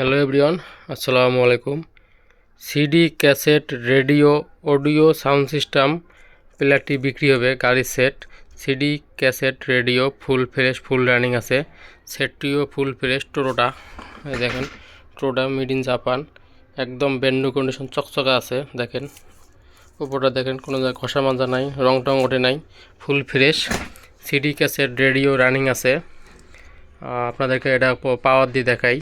Hello everyone আসসালামু আলাইকুম CD cassette radio audio sound system প্লেয়ারটি বিক্রি হবে, গাড়ির set CD cassette radio full fresh full running আছে। সেটটিও ফুল ফ্রেশ এই দেখেন টোটোটা মিড ইন জাপান একদম ব্যান্ডু কন্ডিশন চকচকা আছে, দেখেন। উপরটা দেখেন, কোনো জায়গায় ঘষা মাজা নাই, রং টং ওঠে নাই full fresh CD cassette radio running আছে। আপনাদেরকে এটা পাওয়ার দিয়ে দেখাই।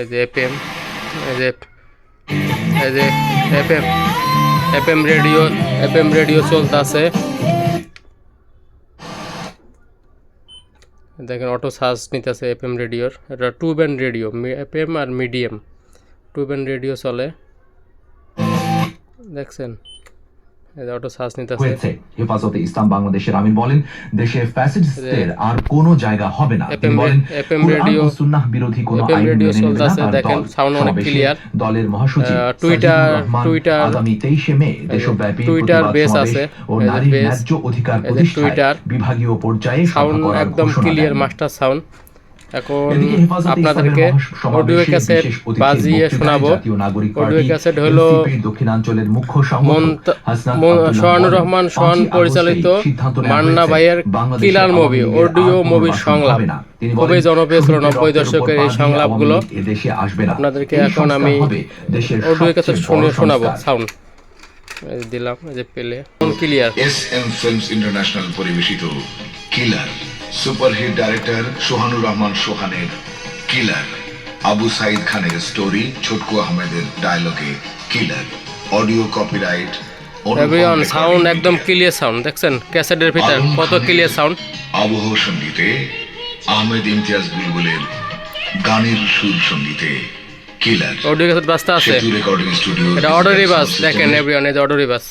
এই যে এফএম, এই যে এই যে FM FM radio FM radio চলতে আছে দেখেন অটো চার্জ নিতেছে এফএম রেডিওর। এটা টু ব্যান্ড রেডিও এফএম আর মিডিয়াম। টু ব্যান্ড রেডিও চলে। দেখছেন? অটো হয়েছে। হেফাজতে ইসলাম বাংলাদেশের আমিন বলেন দেশে ফ্যাসিস্টদের আর কোনো জায়গা হবে না। তিনি বলেন কুরআন রেডিও- সুন্নাহ বিরোধী কোনো আইন রেডিও চলতেছে, দেখেন, sound অনেক clear। দলের মহাসচিব টুইটার- টুইটার- আগামী তেইশে মে দেশব্যাপী টুইটার বেস আছে, ও বেস, ন্যায্য অধিকার প্রতিষ্ঠায় টুইটার, বিভাগীয় পর্যায়ে সাউন্ড একদম ক্লিয়ার মাস্টার সাউন্ড এখন আপনাদেরকে অডিও ক্যাসেট বাজিয়ে শোনাবো। অডিও ক্যাসেট হলো সোহানুর রহমান সোহান পরিচালিত মান্না ভাইয়ের কিলার মুভি অডিও মুভির সংলাপ। খুবই জনপ্রিয় ছিল নব্বই দশকের এই সংলাপগুলো। আপনাদেরকে এখন আমি অডিও ক্যাসেট শুনে শোনাবো। সাউন্ড। দিলাম যে পেলে। Clear S M films international পরিবেশিত killer. Superhit director Sohanur Rahman সোহানের killer. Abu Saeed খানের স্টোরি ছোটকু আহমেদের ডায়লগে killer. Audio copyright everyone sound একদম ক্লিয়ার সাউন্ড দেখছেন? ক্যাসেটের ভিতর কত ক্লিয়ার সাউন্ড আবহ সঙ্গীতে আহমেদ ইমতিয়াজ বুলবুলের গানের সুর সঙ্গীতে কিলার। অডিও ক্যাসেট বাজতে আছে। রেকর্ডিং স্টুডিও এটা অটো রিভার্স দেখেন এভরিওয়ান এই যে অটো রিভার্স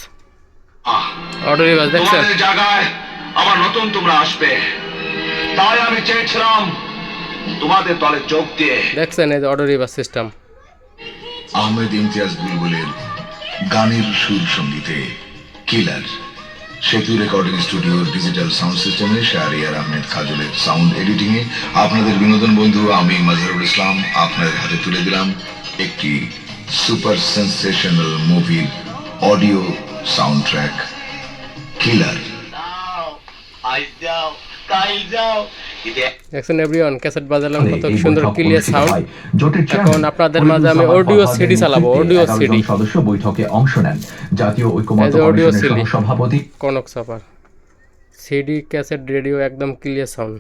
অটো রিভার্স দেখছেন? জায়গায় আবার নতুন তোমরা আসবে। তাই আমি চেয়েছিলাম তোমাদের দলে যোগ দিয়ে দেখছেন এই auto reverse system Ahmed Imtiaz বুলবুলের গানের সুর সঙ্গীতে কিলার সেতু রেকর্ডিং স্টুডিও ডিজিটাল সাউন্ড সিস্টেমে শাহরিয়ার আহমেদ খাজুলের সাউন্ড এডিটিং এ আপনাদের বিনোদন বন্ধু আমি মাজহারুল ইসলাম আপনাদের হাতে তুলে দিলাম একটি সুপার সেন্সেশনাল মুভির অডিও সাউন্ড ট্র্যাক কিলার দেখছেন এভরিওয়ান ক্যাসেট বাজালাম কত সুন্দর ক্লিয়ার সাউন্ড এখন আপনাদের মাঝে আমি ফারহাদের CD চালাবো, নেতৃত্বে audio 11 CD জন সদস্য বৈঠকে অংশ নেন। জাতীয় ঐক্যমত্য কমিশনের সভাপতি কনক সাপার। সিডি ক্যাসেট রেডিও একদম ক্লিয়ার সাউন্ড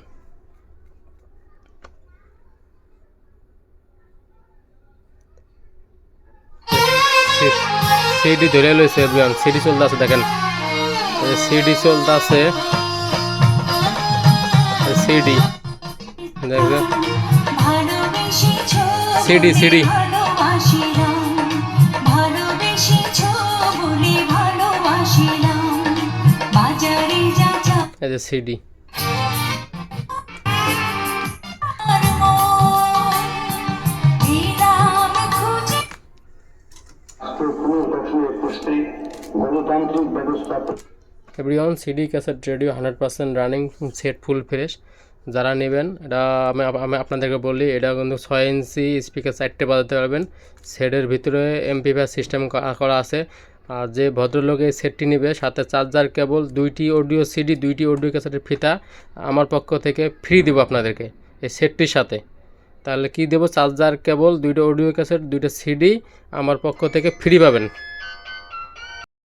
সিডি ধরে লইছে এভরিওয়ান সিডি চলতে আছে দেখেন। সিডি চলতে আছে সিডি। দেখবেন সিডি সিডি। এই যে CD. Everyone CD cassette radio hundred percent running set full fresh যারা নেবেন, এটা আমি আমি আপনাদেরকে বলি, এটা কিন্তু ছয় ইঞ্চি স্পিকার চারটে বাজাতে পারবেন। সেটের ভিতরে এমপি এমপিফায়ার সিস্টেম করা আছে। আর যে ভদ্রলোক এই সেটটি নেবে, সাথে চার্জার কেবল দুইটি অডিও সিডি দুইটি অডিও ক্যাসেটের ফিতা, আমার পক্ষ থেকে ফ্রি দেবো আপনাদেরকে এই সেটটির সাথে। তাহলে কি দেবো? চার্জার কেবল দুইটা অডিও ক্যাসেট দুইটা সিডি আমার পক্ষ থেকে ফ্রি পাবেন।